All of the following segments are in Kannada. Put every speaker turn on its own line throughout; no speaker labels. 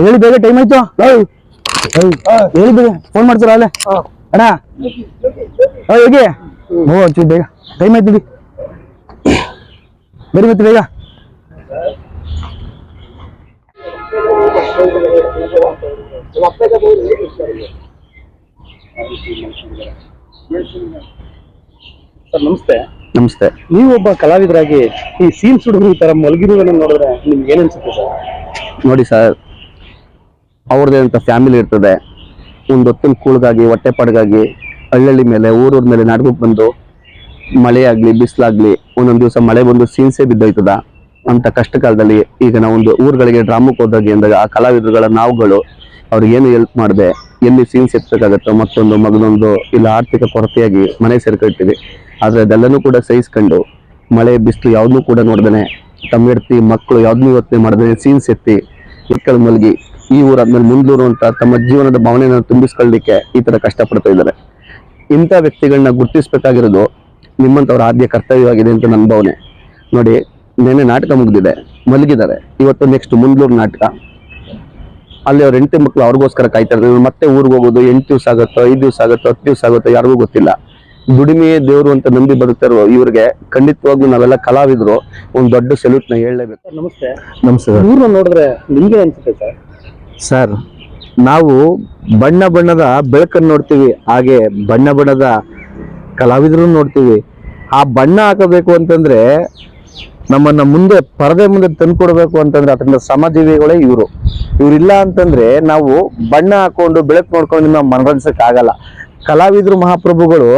ಹೇಳಿ ಬೇಗ ಟೈಮ್ ಆಯ್ತು. ಹೇಳಿ ಬೇಗ ಫೋನ್ ಮಾಡ್ತೀರಾ ಅಲ್ಲೇ? ಅಣ್ಣ? ಹೇಗೆ? ಹೋ ಒಂಚೂರು ಬೇಗ. ಟೈಮ್ ಆಯ್ತು ಬಿಡಿ. ಬರಿ ಮತ್ತೆ ಬೇಗ.
ಸರ್ ನಮಸ್ತೆ.
ನಮಸ್ತೆ.
ನೀವು ಒಬ್ಬ ಕಲಾವಿದರಾಗಿ ಈ ಸೀನ್ಸ್ ಹುಡುಗರು ಈ ತರ ಮಲಗಿರುವುದನ್ನು ನೋಡಿದ್ರೆ ನಿಮ್ಗೆ ಏನ್ ಅನ್ಸುತ್ತೆ ಸರ್?
ನೋಡಿ ಸರ್ ಅವ್ರದ್ದೇ ಅಂತ ಫ್ಯಾಮಿಲಿ ಇರ್ತದೆ. ಒಂದು ಹೊತ್ತಿನ ಕೂಳ್ಗಾಗಿ, ಹೊಟ್ಟೆ ಪಾಡ್ಗಾಗಿ ಹಳ್ಳಿ ಮೇಲೆ, ಊರೂರ ಮೇಲೆ ನಾಟಕಕ್ಕೆ ಬಂದು ಮಳೆ ಆಗ್ಲಿ ಬಿಸಿಲಾಗ್ಲಿ, ಒಂದೊಂದು ದಿವಸ ಮಳೆ ಬಂದು ಸೀನ್ಸೆ ಬಿದ್ದೋಯ್ತದ. ಅಂತ ಕಷ್ಟ ಕಾಲದಲ್ಲಿ ಈಗ ಒಂದು ಊರುಗಳಿಗೆ ಡ್ರಾಮಕ್ಕೆ ಹೋದಾಗ ಅಂದಾಗ ಆ ಕಲಾವಿದರುಗಳ ನಾವುಗಳು ಅವ್ರಿಗೆ ಏನು ಹೆಲ್ಪ್ ಮಾಡಿದೆ, ಎಲ್ಲಿ ಸೀನ್ಸ್ ಎತ್ತಬೇಕಾಗತ್ತೋ ಮತ್ತೊಂದು ಮಗನೊಂದು ಇಲ್ಲ ಆರ್ಥಿಕ ಕೊರತೆಯಾಗಿ ಮನೆ ಸೇರ್ಕೊಳ್ತೀವಿ. ಆದರೆ ಅದೆಲ್ಲನೂ ಕೂಡ ಸಹಿಸ್ಕೊಂಡು ಮಳೆ, ಬಿಸಿಲು ಯಾವ್ದನ್ನೂ ಕೂಡ ನೋಡ್ದೇನೆ. ತಮ್ಮ ಹೆಡ್ತಿ, ಮಕ್ಕಳು ಯಾವ್ದನ್ನೂ ಯೋಚನೆ ಮಾಡ್ದೇನೆ ಸೀನ್ಸ್ ಎತ್ತಿ ಮಕ್ಕಳು ಮಲಗಿ ಈ ಊರಾದ್ಮೇಲೆ ಮುಂದೂರು ಅಂತ ತಮ್ಮ ಜೀವನದ ಭಾವನೆಯನ್ನು ತುಂಬಿಸ್ಕೊಳ್ಳಿಕ್ಕೆ ಈ ತರ ಕಷ್ಟಪಡ್ತಾ ಇದ್ದಾರೆ. ಇಂಥ ವ್ಯಕ್ತಿಗಳನ್ನ ಗುರುತಿಸ್ಬೇಕಾಗಿರೋದು ನಿಮ್ಮಂತವ್ರ ಆದ್ಯ ಕರ್ತವ್ಯವಾಗಿದೆ ಅಂತ ನನ್ನ ಭಾವನೆ. ನೋಡಿ ನೆನ್ನೆ ನಾಟಕ ಮುಗಿದಿದೆ ಮಲಗಿದ್ದಾರೆ. ಇವತ್ತು ನೆಕ್ಸ್ಟ್ ಮುಂದೂರು ನಾಟಕ. ಅಲ್ಲಿ ಅವ್ರ ಹೆಂಡತಿ ಮಕ್ಕಳು ಅವ್ರಿಗೋಸ್ಕರ ಕಾಯ್ತಾ ಇರ್ತಾರೆ ಮತ್ತೆ ಊರಿಗೆ ಹೋಗೋದು ಎಂಟು ದಿವಸ ಆಗುತ್ತೋ ಐದು ದಿವಸ ಆಗುತ್ತೋ ಹತ್ತು ದಿವಸ ಆಗುತ್ತೋ ಯಾರಿಗೂ ಗೊತ್ತಿಲ್ಲ. ದುಡಿಮೆಯೇ ದೇವರು ಅಂತ ನಂಬಿ ಬದುಕ್ತಾರೋ ಇವ್ರಿಗೆ ಖಂಡಿತವಾಗ್ಲೂ ನಾವೆಲ್ಲ ಕಲಾವಿದ್ರು ಒಂದು ದೊಡ್ಡ ಸೆಲ್ಯೂಟ್ನ ಹೇಳಲೇಬೇಕು.
ಸರ್ ನಮಸ್ತೆ.
ನಮಸ್ತೆ
ನೋಡಿದ್ರೆ ನಿಮ್ಗೆ ಅನ್ಸುತ್ತೆ ಸರ್?
ಸರ್, ನಾವು ಬಣ್ಣ ಬಣ್ಣದ ಬೆಳಕನ್ನು ನೋಡ್ತೀವಿ, ಹಾಗೆ ಬಣ್ಣ ಬಣ್ಣದ ಕಲಾವಿದರು ನೋಡ್ತೀವಿ. ಆ ಬಣ್ಣ ಹಾಕಬೇಕು ಅಂತಂದ್ರೆ ನಮ್ಮನ್ನ ಮುಂದೆ, ಪರದೆ ಮುಂದೆ ತಂದ್ಕೊಡ್ಬೇಕು ಅಂತಂದ್ರೆ ಅದರಿಂದ ಸಮಾಜೀವಿಗಳೇ ಇವರು. ಇವರಿಲ್ಲ ಅಂತಂದ್ರೆ ನಾವು ಬಣ್ಣ ಹಾಕೊಂಡು ಬೆಳಕು ನೋಡ್ಕೊಂಡು ನಾವು ಮನರಂಜಸಕ್ ಕಲಾವಿದರು ಮಹಾಪ್ರಭುಗಳು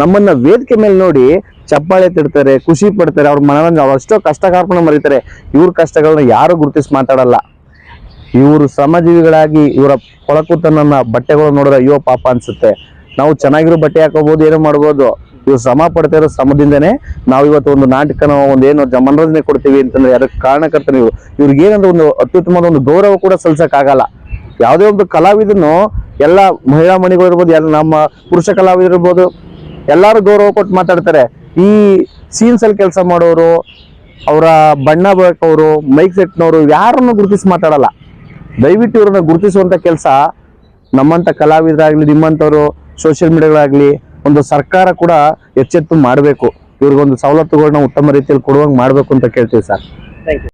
ನಮ್ಮನ್ನ ವೇದಿಕೆ ಮೇಲೆ ನೋಡಿ ಚಪ್ಪಾಳೆ ತಿಡ್ತಾರೆ, ಖುಷಿ ಪಡ್ತಾರೆ, ಅವ್ರ ಮನರಂಜನೆ ಅಷ್ಟೋ ಕಷ್ಟ ಕಾರ್ಪಣೆ ಮರೀತಾರೆ. ಇವ್ರ ಕಷ್ಟಗಳನ್ನ ಯಾರು ಗುರುತಿಸಿ ಮಾತಾಡಲ್ಲ. ಇವರು ಶ್ರಮಜೀವಿಗಳಾಗಿ ಇವರ ಕೊಳಕುತನನ್ನ ಬಟ್ಟೆಗಳು ನೋಡಿದ್ರೆ ಅಯ್ಯೋ ಪಾಪ ಅನ್ಸುತ್ತೆ. ನಾವು ಚೆನ್ನಾಗಿರೋ ಬಟ್ಟೆ ಹಾಕೋಬಹುದು ಏನೋ ಮಾಡ್ಬೋದು. ಇವ್ರು ಶ್ರಮ ಪಡ್ತಾ ಇರೋ ಶ್ರಮದಿಂದನೇ ನಾವು ಇವತ್ತು ಒಂದು ನಾಟಕನ ಒಂದು ಏನು ಮನೋರಂಜನೆ ಕೊಡ್ತೀವಿ ಅಂತಂದ್ರೆ ಅದಕ್ಕೆ ಕಾರಣಕರ್ತ ನೀವು ಇವ್ರಿಗೆ ಏನಂದ್ರೆ ಒಂದು ಅತ್ಯುತ್ತಮವಾದ ಒಂದು ಗೌರವ ಕೂಡ ಸಲ್ಸಕ್ ಆಗಲ್ಲ. ಯಾವುದೇ ಒಂದು ಕಲಾವಿದನು ಎಲ್ಲ ಮಹಿಳಾ ಮಣಿಗಳು ಇರ್ಬೋದು, ಎಲ್ಲ ನಮ್ಮ ಪುರುಷ ಕಲಾವಿದರು ಇರ್ಬೋದು, ಎಲ್ಲಾರು ಗೌರವ ಕೊಟ್ಟು ಮಾತಾಡ್ತಾರೆ. ಈ ಸೀನ್ಸ್ ಅಲ್ಲಿ ಕೆಲಸ ಮಾಡೋರು, ಅವರ ಬಣ್ಣ ಬೆಳಕವರು ಮೈಕ್ ಸೆಟ್ನವರು ಯಾರನ್ನು ಗುರುತಿಸಿ ಮಾತಾಡಲ್ಲ. ದಯವಿಟ್ಟು ಇವ್ರನ್ನ ಗುರುತಿಸುವಂತ ಕೆಲಸ ನಮ್ಮಂತ ಕಲಾವಿದರಾಗ್ಲಿ, ನಿಮ್ಮಂತವ್ರು ಸೋಷಿಯಲ್ ಮೀಡಿಯಾಗಳಾಗ್ಲಿ ಒಂದು ಸರ್ಕಾರ ಕೂಡ ಎಚ್ಚೆತ್ತು ಮಾಡಬೇಕು. ಇವ್ರಿಗೊಂದು ಸವಲತ್ತುಗಳನ್ನ ಉತ್ತಮ ರೀತಿಯಲ್ಲಿ ಕೊಡುವಂಗೆ ಮಾಡಬೇಕು ಅಂತ ಕೇಳ್ತೀವಿ ಸರ್.
Thank you